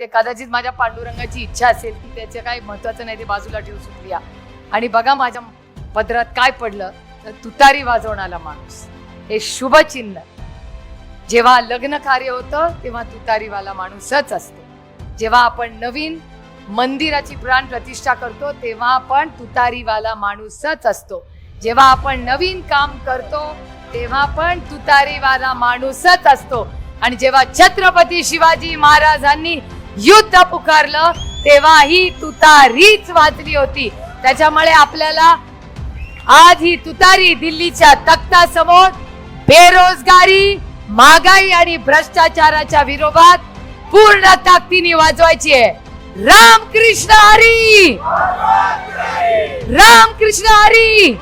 ते कदाचित माझ्या पांडुरंगाची इच्छा असेल की त्याचं काही महत्वाचं नाही ते बाजूला ठेवू शकूया. आणि बघा माझ्या पदरात काय पडलं तर तुतारी वाजवणारा माणूस. हे शुभ चिन्ह जेव्हा लग्न कार्य होतं तेव्हा तुतारीवाला माणूसच असतो. जेव्हा आपण नवीन मंदिराची प्राण प्रतिष्ठा करतो तेव्हा आपण तुतारीवाला माणूसच असतो. जेव्हा आपण नवीन काम करतो तेव्हा पण तुतारीवाला माणूसच असतो. आणि जेव्हा छत्रपती शिवाजी महाराजांनी युद्ध पुकारलं तेव्हा ही तुतारीच वाचली होती. त्याच्यामुळे आपल्याला आज ही तुतारी दिल्लीच्या तख्तासमोर बेरोजगारी महागाई आणि भ्रष्टाचाराच्या विरोधात पूर्ण ताकदीने वाजवायची आहे. राम कृष्ण हरी! राम कृष्ण हरी!